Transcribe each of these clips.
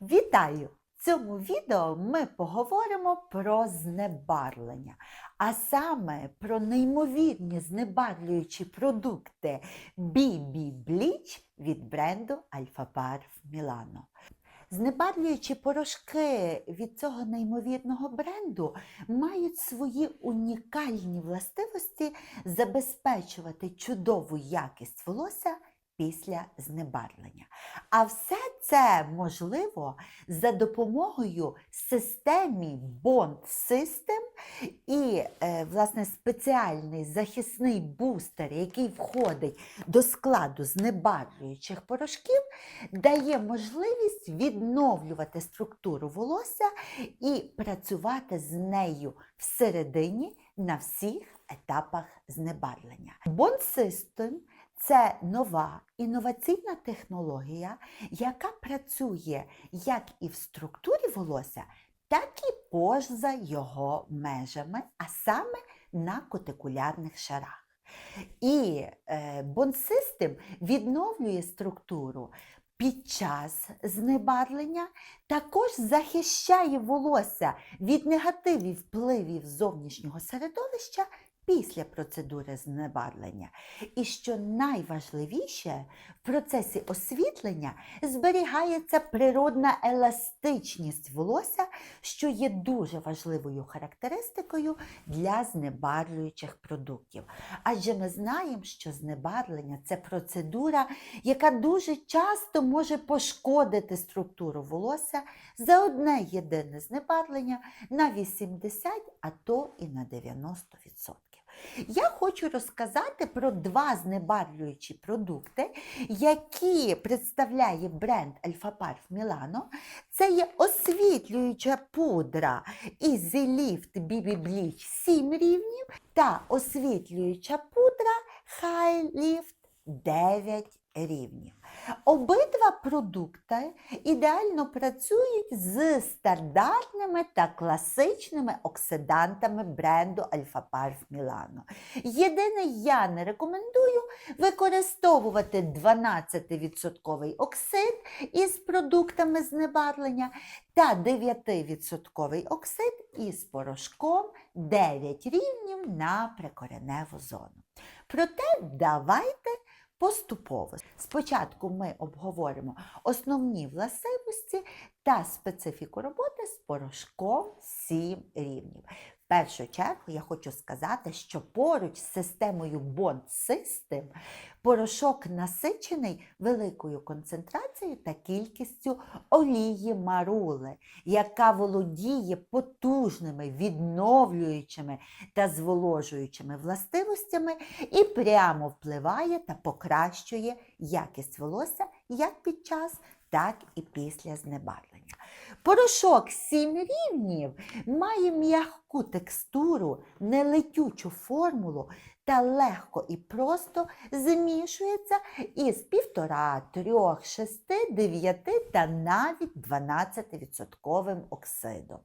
Вітаю! В цьому відео ми поговоримо про знебарвлення, а саме про неймовірні знебарвлюючі продукти BB Bleach від бренду Parf Milano. Знебарвлюючі порошки від цього неймовірного бренду мають свої унікальні властивості забезпечувати чудову якість волосся після знебарвлення. А все це можливо за допомогою системі Bond System і е, власне спеціальний захисний бустер, який входить до складу знебарвлюючих порошків, дає можливість відновлювати структуру волосся і працювати з нею всередині на всіх етапах знебарвлення. Bond System це нова інноваційна технологія, яка працює як і в структурі волосся, так і поза його межами, а саме на кутикулярних шарах. І е, System відновлює структуру під час знебарвлення, також захищає волосся від негативів впливів зовнішнього середовища після процедури знебарвлення. І що найважливіше, в процесі освітлення зберігається природна еластичність волосся, що є дуже важливою характеристикою для знебарвлюючих продуктів. Адже ми знаємо, що знебарвлення це процедура, яка дуже часто може пошкодити структуру волосся за одне єдине знебарвлення на 80, а то і на 90%. Я хочу розказати про два знебарвлюючі продукти, які представляє бренд Parf Milano. Це є освітлююча пудра Easy Lift BB Bleach 7 рівнів та освітлююча пудра High Lift 9 рівнів. Обидва продукти ідеально працюють з стандартними та класичними оксидантами бренду Alpha Parf Milano. Єдине, я не рекомендую використовувати 12% оксид із продуктами знебарвлення та 9% оксид із порошком 9 рівнів на прикореневу зону. Проте давайте поступово. Спочатку ми обговоримо основні властивості та специфіку роботи з порошком 7 рівнів. Першу чергу я хочу сказати, що поруч з системою Bond System порошок насичений великою концентрацією та кількістю олії марули, яка володіє потужними відновлюючими та зволожуючими властивостями і прямо впливає та покращує якість волосся як під час, так і після знебарвлення. Порошок 7 рівнів має м'яку текстуру, нелетючу формулу та легко і просто змішується із 1,5, 3, 6, 9 та навіть 12% оксидом.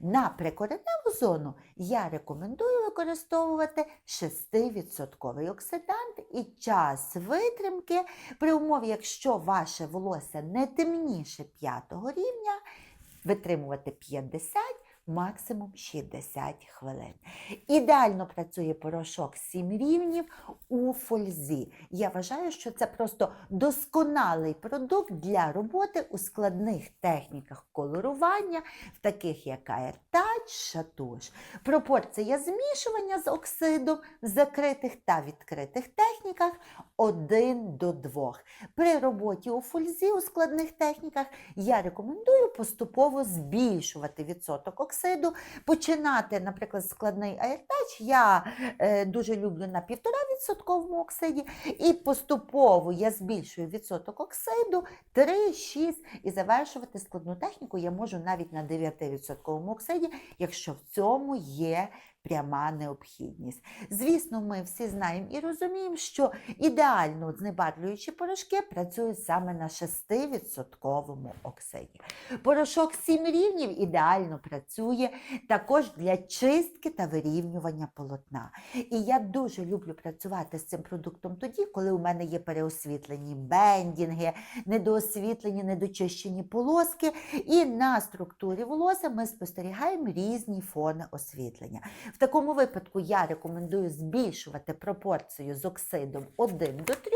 На прикореневу зону я рекомендую використовувати 6% оксидант і час витримки при умові, якщо ваше волосся не темніше 5 рівня, витримувати 50 максимум 60 хвилин. Ідеально працює порошок 7 рівнів у фользі. Я вважаю, що це просто досконалий продукт для роботи у складних техніках колорування, в таких як аертач, шатуш. Пропорція змішування з оксидом в закритих та відкритих техніках 1 до 2. При роботі у фользі у складних техніках я рекомендую поступово збільшувати відсоток оксиду, починати, наприклад, складний аертач. Я е, дуже люблю на 1,5% оксиді, і поступово я збільшую відсоток оксиду 3-6 і завершувати складну техніку я можу навіть на 9% оксиді, якщо в цьому є пряма необхідність. Звісно, ми всі знаємо і розуміємо, що ідеально знебарлюючі порошки працюють саме на 6% оксиді. Порошок 7 рівнів ідеально працює також для чистки та вирівнювання полотна. І я дуже люблю працювати з цим продуктом тоді, коли у мене є переосвітлені бендінги, недоосвітлені, недочищені полоски. І на структурі волосся ми спостерігаємо різні фони освітлення. В такому випадку я рекомендую збільшувати пропорцію з оксидом 1 до 3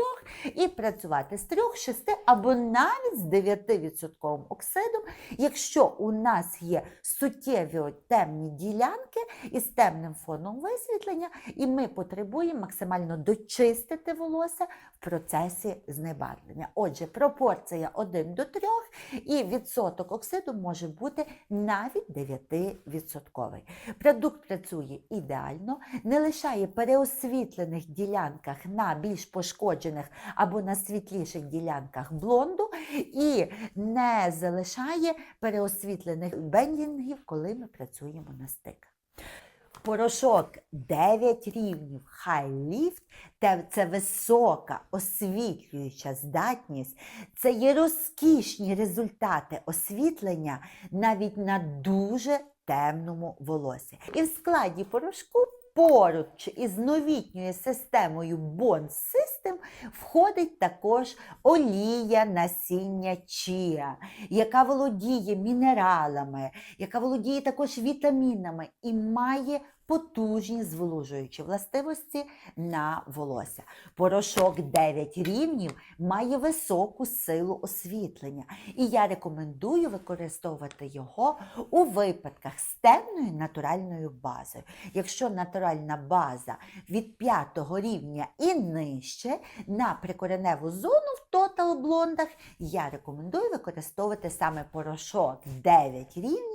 і працювати з 3, 6 або навіть з 9% оксидом, якщо у нас є суттєві темні ділянки із темним фоном висвітлення, і ми потребуємо максимально дочистити волосся в процесі знебарвлення. Отже, пропорція 1 до 3 і відсоток оксиду може бути навіть 9%. Продукт працює ідеально, не лишає переосвітлених ділянках на більш пошкоджених або на світліших ділянках блонду і не залишає переосвітлених бендінгів, коли ми працюємо на стик. Порошок 9 рівнів High Lift це висока освітлююча здатність, це є розкішні результати освітлення навіть на дуже темному волосі. І в складі порошку поруч із новітньою системою Bond System входить також олія насіння чія, яка володіє мінералами, яка володіє також вітамінами і має потужні зволожуючі властивості на волосся. Порошок 9 рівнів має високу силу освітлення, і я рекомендую використовувати його у випадках з темною натуральною базою. Якщо натуральна база від 5 рівня і нижче на прикореневу зону в тотал блондах, я рекомендую використовувати саме порошок 9 рівнів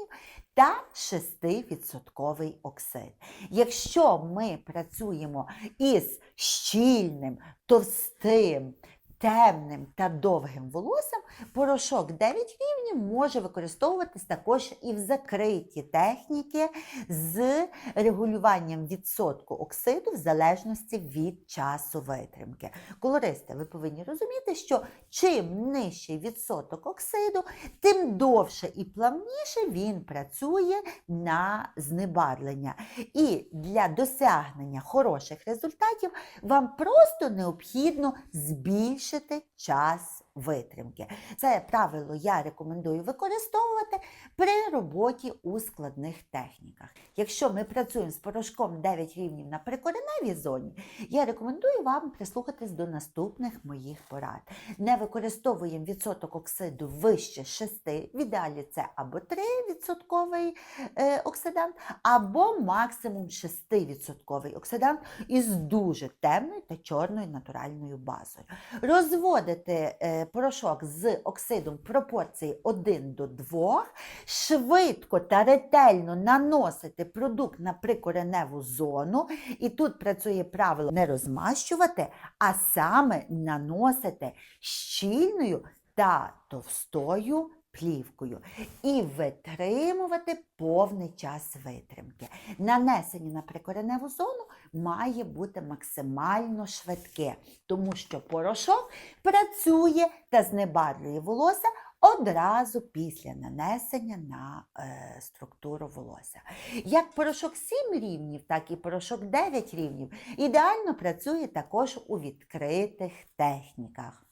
та 6% оксид. Якщо ми працюємо із щільним, товстим, темним та довгим волоссям, порошок 9 рівнів може використовуватись також і в закриті техніки з регулюванням відсотку оксиду в залежності від часу витримки. Колористи, ви повинні розуміти, що чим нижчий відсоток оксиду, тим довше і плавніше він працює на знебарвлення. І для досягнення хороших результатів вам просто необхідно збільшити час витримки. Це правило я рекомендую використовувати при роботі у складних техніках. Якщо ми працюємо з порошком 9 рівнів на прикореневій зоні, я рекомендую вам прислухатись до наступних моїх порад. Не використовуємо відсоток оксиду вище 6, в ідеалі це або 3% е, оксидант, або максимум 6% оксидант із дуже темною та чорною натуральною базою. Розводити е, порошок з оксидом пропорції 1 до 2, швидко та ретельно наносити продукт на прикореневу зону. І тут працює правило не розмащувати, а саме наносити щільною та товстою плівкою і витримувати повний час витримки. Нанесення на прикореневу зону має бути максимально швидке, тому що порошок працює та знебарлює волосся одразу після нанесення на е, структуру волосся. Як порошок 7 рівнів, так і порошок 9 рівнів ідеально працює також у відкритих техніках.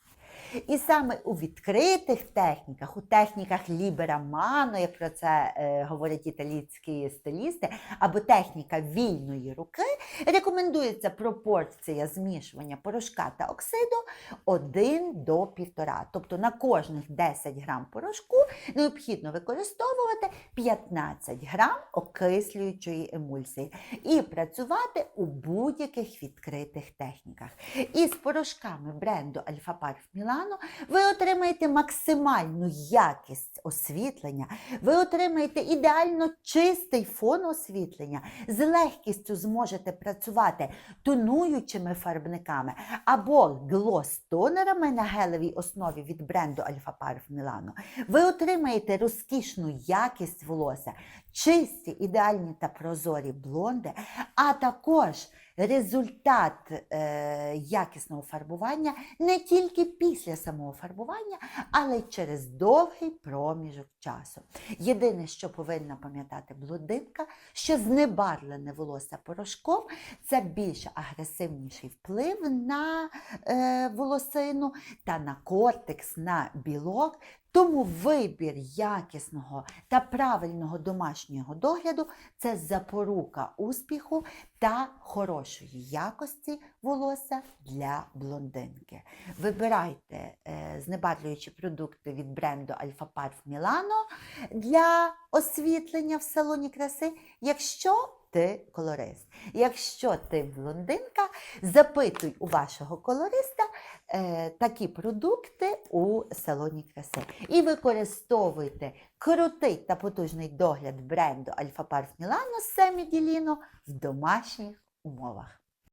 І саме у відкритих техніках, у техніках ліберамано, як про це е, говорять італійські стилісти, або техніка вільної руки, рекомендується пропорція змішування порошка та оксиду 1 до 1,5. Тобто на кожних 10 грам порошку необхідно використовувати 15 грам окислюючої емульсії і працювати у будь-яких відкритих техніках. І з порошками бренду Альфа Парф Мілано Мілано, ви отримаєте максимальну якість освітлення, ви отримаєте ідеально чистий фон освітлення, з легкістю зможете працювати тонуючими фарбниками або глос-тонерами на гелевій основі від бренду Alpha Parf Milano. Ви отримаєте розкішну якість волосся, чисті, ідеальні та прозорі блонди, а також результат е, якісного фарбування не тільки після самого фарбування, але й через довгий проміжок часу. Єдине, що повинна пам'ятати блондинка, що знебарвлене волосся порошком це більш агресивніший вплив на е, волосину та на кортекс, на білок. Тому вибір якісного та правильного домашнього догляду це запорука успіху та хорошої якості волосся для блондинки. Вибирайте е, знебарвлюючі продукти від бренду Alpha Parf Milano для освітлення в салоні краси, якщо ти колорист. Якщо ти блондинка, запитуй у вашого колориста е, такі продукти у салоні краси. І використовуйте крутий та потужний догляд бренду Альфа Парф Мілано Семі Діліно в домашніх умовах.